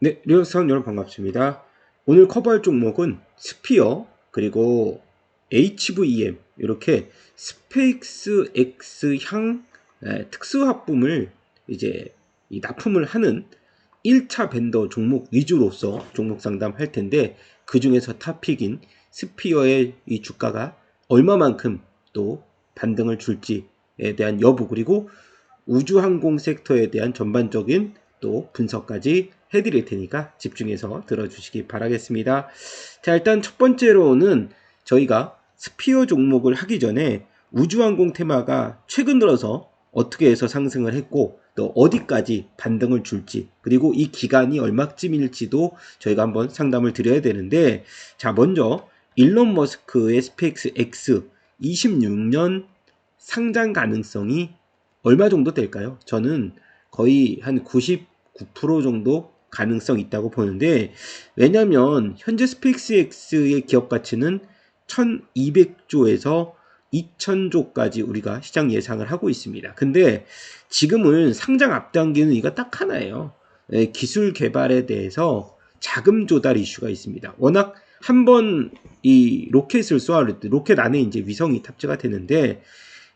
네, 리얼스타운 여러분 반갑습니다. 오늘 커버할 종목은 스피어 그리고 HVM 이렇게 스페이스 X향 에, 특수합품을 이제 이 납품을 하는 1차 벤더 종목 위주로서 종목 상담할 텐데 그 중에서 탑픽인 스피어의 이 주가가 얼마만큼 또 반등을 줄지에 대한 여부 그리고 우주항공 섹터에 대한 전반적인 또 분석까지 해드릴 테니까 집중해서 들어주시기 바라겠습니다. 자, 일단 첫 번째로는 저희가 스피어 종목을 하기 전에 우주항공 테마가 최근 들어서 어떻게 해서 상승을 했고 또 어디까지 반등을 줄지 그리고 이 기간이 얼마쯤일지도 저희가 한번 상담을 드려야 되는데 자 먼저 일론 머스크의 스페이스 X 26년 상장 가능성이 얼마 정도 될까요? 저는 거의 한 99% 정도 가능성 있다고 보는데 왜냐하면 현재 스페이스X의 기업 가치는 1200조에서 2000조까지 우리가 시장 예상을 하고 있습니다. 근데 지금은 상장 앞당기는 이가 딱 하나예요. 예, 기술 개발에 대해서 자금 조달 이슈가 있습니다. 워낙 한 번 이 로켓을 쏘아올 때 로켓 안에 이제 위성이 탑재가 되는데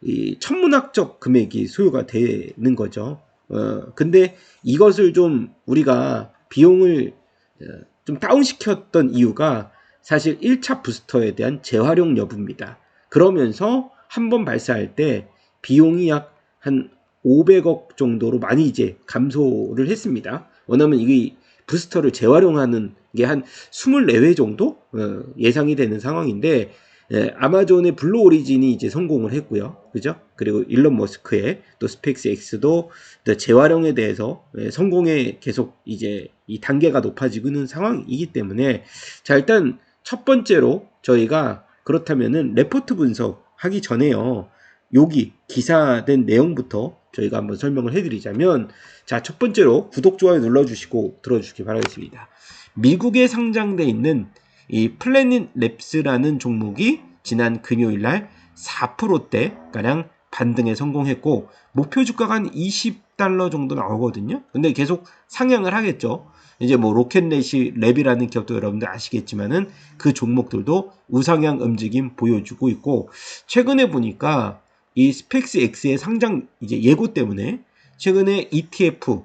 이 천문학적 금액이 소요가 되는 거죠. 어, 근데 이것을 좀 우리가 비용을 어, 좀 다운시켰던 이유가 사실 1차 부스터에 대한 재활용 여부입니다. 그러면서 한 번 발사할 때 비용이 약 한 500억 정도로 많이 이제 감소를 했습니다. 왜냐면 이게 부스터를 재활용하는 게 한 24회 정도 어, 예상이 되는 상황인데 예, 아마존의 블루 오리진이 이제 성공을 했고요. 그죠? 그리고 일론 머스크의 또 스펙스 X도 재활용에 대해서 예, 성공에 계속 이제 이 단계가 높아지고 있는 상황이기 때문에 자, 일단 첫 번째로 저희가 그렇다면은 레포트 분석 하기 전에요. 여기 기사된 내용부터 저희가 한번 설명을 해드리자면 자, 첫 번째로 구독, 좋아요 눌러주시고 들어주시기 바라겠습니다. 미국에 상장돼 있는 이 플래닛 랩스라는 종목이 지난 금요일 날 4%대 가량 반등에 성공했고 목표 주가가 한 20달러 정도 나오거든요. 근데 계속 상향을 하겠죠. 이제 뭐 로켓넷이 랩이라는 기업도 여러분들 아시겠지만은 그 종목들도 우상향 움직임 보여주고 있고 최근에 보니까 이 스펙스 X의 상장 이제 예고 때문에 최근에 ETF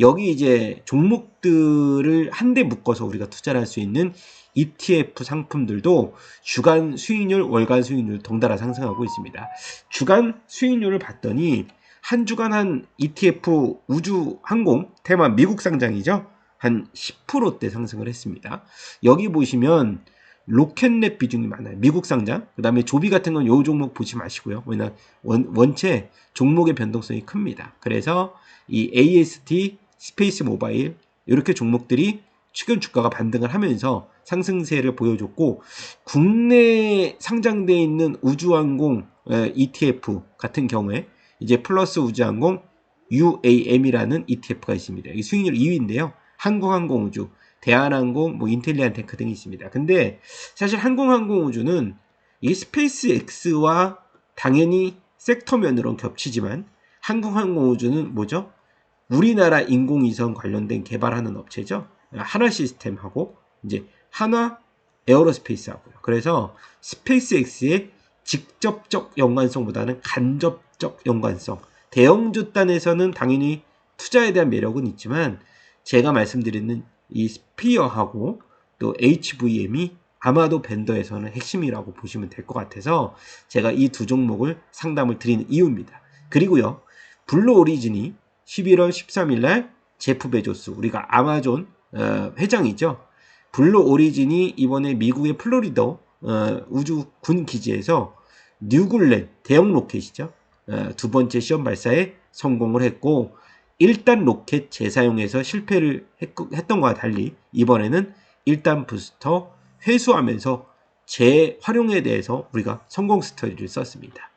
여기 이제 종목들을 한데 묶어서 우리가 투자를 할 수 있는 ETF 상품들도 주간 수익률, 월간 수익률 덩달아 상승하고 있습니다. 주간 수익률을 봤더니 한 주간 한 ETF 우주 항공 테마 미국 상장이죠. 한 10%대 상승을 했습니다. 여기 보시면 로켓넷 비중이 많아요. 미국 상장. 그 다음에 조비 같은 건 요 종목 보지 마시고요. 왜냐 원, 원체 종목의 변동성이 큽니다. 그래서 이 AST, 스페이스 모바일 이렇게 종목들이 최근 주가가 반등을 하면서 상승세를 보여줬고 국내 상장돼 있는 우주항공 ETF 같은 경우에 이제 플러스 우주항공 UAM이라는 ETF가 있습니다. 이 수익률 2위인데요. 항공항공우주, 대한항공, 뭐 인텔리안테크 등이 있습니다. 근데 사실 항공항공우주는 이 스페이스 X와 당연히 섹터면으로 는 겹치지만 항공항공우주는 뭐죠? 우리나라 인공위성 관련된 개발하는 업체죠. 하나 시스템하고 이제 하나 에어로스페이스하고요. 그래서 스페이스X의 직접적 연관성보다는 간접적 연관성. 대형주 단에서는 당연히 투자에 대한 매력은 있지만 제가 말씀드리는 이 스피어하고 또 HVM이 아마도 벤더에서는 핵심이라고 보시면 될 것 같아서 제가 이 두 종목을 상담을 드리는 이유입니다. 그리고요, 블루 오리진이 11월 13일 날 제프 베조스, 우리가 아마존 어, 회장이죠. 블루 오리진이 이번에 미국의 플로리더 어, 우주 군 기지에서 뉴굴렛 대형 로켓이죠. 어, 두 번째 시험 발사에 성공을 했고 1단 로켓 재사용에서 실패를 했, 했던 것과 달리 이번에는 1단 부스터 회수하면서 재활용에 대해서 우리가 성공 스토리를 썼습니다.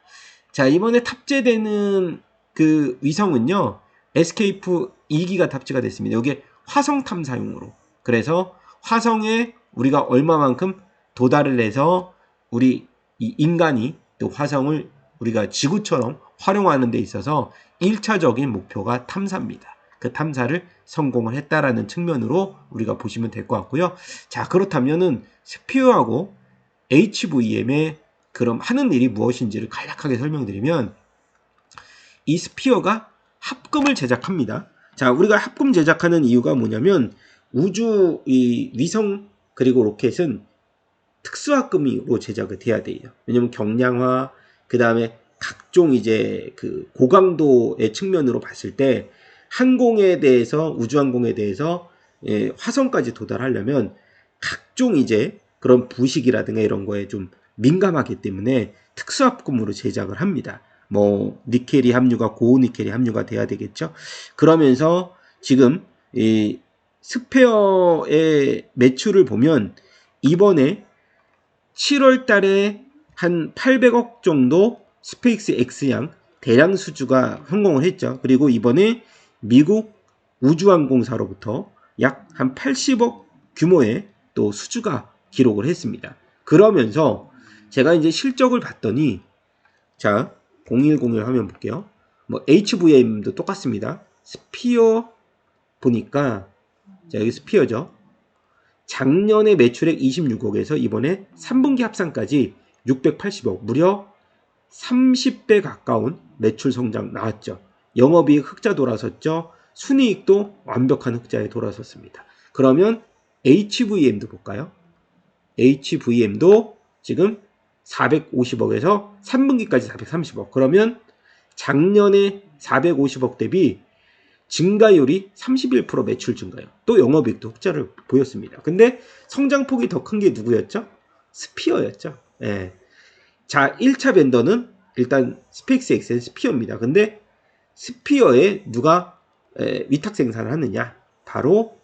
자 이번에 탑재되는 그 위성은요 에스케이프 2기가 탑재가 됐습니다. 여기에 화성 탐사용으로 그래서 화성에 우리가 얼마만큼 도달을 해서 우리 이 인간이 또 화성을 우리가 지구처럼 활용하는 데 있어서 1차적인 목표가 탐사입니다. 그 탐사를 성공을 했다라는 측면으로 우리가 보시면 될 것 같고요. 자, 그렇다면은 스피어하고 HVM의 그럼 하는 일이 무엇인지를 간략하게 설명드리면 이 스피어가 합금을 제작합니다. 자, 우리가 합금 제작하는 이유가 뭐냐면 우주 이 위성 그리고 로켓은 특수합금으로 제작이 돼야 돼요. 왜냐면 경량화 그 다음에 각종 이제 그 고강도의 측면으로 봤을 때 항공에 대해서 우주항공에 대해서 예, 화성까지 도달하려면 각종 이제 그런 부식이라든가 이런 거에 좀 민감하기 때문에 특수합금으로 제작을 합니다. 뭐 니켈이 함유가 고니켈이 함유가 돼야 되겠죠. 그러면서 지금 이 스페어의 매출을 보면 이번에 7월 달에 한 800억 정도 스페이스 X양 대량 수주가 성공을 했죠. 그리고 이번에 미국 우주항공사로부터 약 한 80억 규모의 또 수주가 기록을 했습니다. 그러면서 제가 이제 실적을 봤더니 자 0101 화면 볼게요. 뭐 HVM도 똑같습니다. 스피어 보니까 자 여기 스피어죠. 작년에 매출액 26억에서 이번에 3분기 합산까지 680억 무려 30배 가까운 매출 성장 나왔죠. 영업이익 흑자 돌아섰죠. 순이익도 완벽한 흑자에 돌아섰습니다. 그러면 HVM도 볼까요? HVM도 지금 450억에서 3분기까지 430억. 그러면 작년에 450억 대비 증가율이 31% 매출 증가요. 또 영업이익도 흑자를 보였습니다. 근데 성장폭이 더 큰 게 누구였죠? 스피어였죠. 예. 자, 1차 벤더는 일단 스페이스 엑셀 스피어입니다. 근데 스피어에 누가 에, 위탁 생산을 하느냐? 바로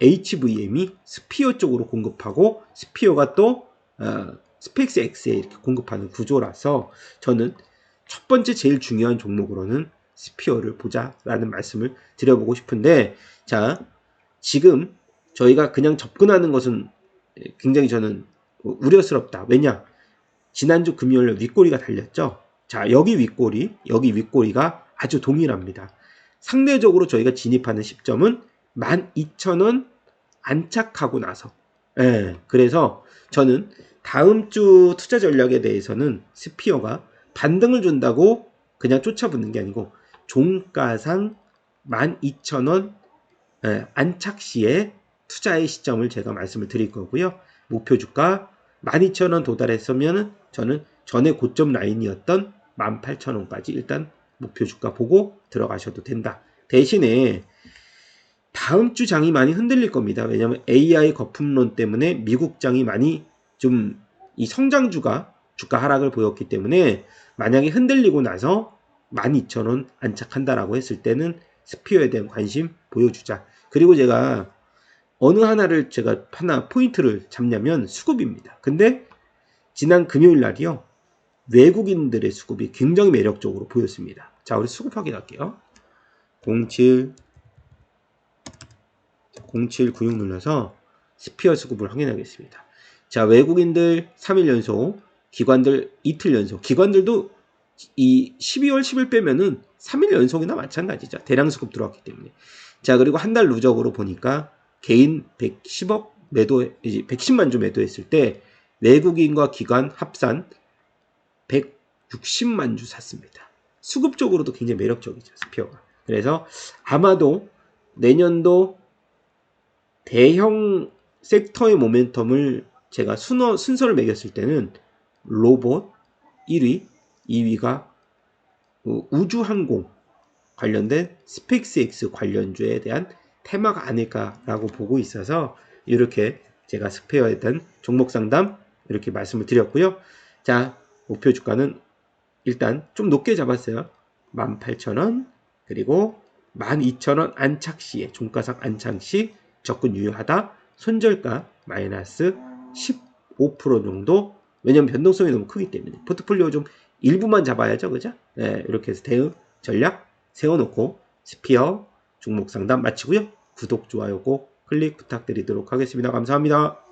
HVM이 스피어 쪽으로 공급하고 스피어가 또 어, 스페이스 X에 이렇게 공급하는 구조라서 저는 첫 번째 제일 중요한 종목으로는 스피어를 보자라는 말씀을 드려보고 싶은데 자 지금 저희가 그냥 접근하는 것은 굉장히 저는 우려스럽다. 왜냐? 지난주 금요일 윗꼬리가 달렸죠. 자 여기 윗꼬리 여기 윗꼬리가 아주 동일합니다. 상대적으로 저희가 진입하는 시점은 12,000원 안착하고 나서 예, 그래서 저는 다음 주 투자 전략에 대해서는 스피어가 반등을 준다고 그냥 쫓아붙는 게 아니고 종가상 12,000원 예, 안착 시에 투자의 시점을 제가 말씀을 드릴 거고요. 목표 주가 12,000원 도달했으면 저는 전에 고점 라인이었던 18,000원까지 일단 목표 주가 보고 들어가셔도 된다. 대신에 다음 주 장이 많이 흔들릴 겁니다. 왜냐하면 AI 거품론 때문에 미국 장이 많이 좀 이 성장주가 주가 하락을 보였기 때문에 만약에 흔들리고 나서 12,000원 안착한다라고 했을 때는 스피어에 대한 관심 보여주자. 그리고 제가 어느 하나를 제가 하나 포인트를 잡냐면 수급입니다. 근데 지난 금요일 날이요. 외국인들의 수급이 굉장히 매력적으로 보였습니다. 자, 우리 수급 확인할게요. 07 0796 눌러서 스피어 수급을 확인하겠습니다. 자, 외국인들 3일 연속, 기관들 이틀 연속. 기관들도 이 12월 10일 빼면은 3일 연속이나 마찬가지죠. 대량 수급 들어왔기 때문에. 자, 그리고 한 달 누적으로 보니까 개인 110억 매도, 이제 110만 주 매도했을 때 외국인과 기관 합산 160만 주 샀습니다. 수급적으로도 굉장히 매력적이죠, 스피어가. 그래서 아마도 내년도 대형 섹터의 모멘텀을 제가 순어, 순서를 매겼을 때는 로봇 1위, 2위가 우주항공 관련된 스페이스X 관련주에 대한 테마가 아닐까라고 보고 있어서 이렇게 제가 스페어에 대한 종목 상담 이렇게 말씀을 드렸고요. 자, 목표 주가는 일단 좀 높게 잡았어요. 18,000원 그리고 12,000원 안착 시에 종가상 안착 시 접근 유효하다. 손절가 마이너스 15% 정도. 왜냐면 변동성이 너무 크기 때문에 포트폴리오 좀 일부만 잡아야죠, 그죠? 네, 이렇게 해서 대응 전략 세워놓고 스피어 종목 상담 마치고요. 구독 좋아요 꼭 클릭 부탁드리도록 하겠습니다. 감사합니다.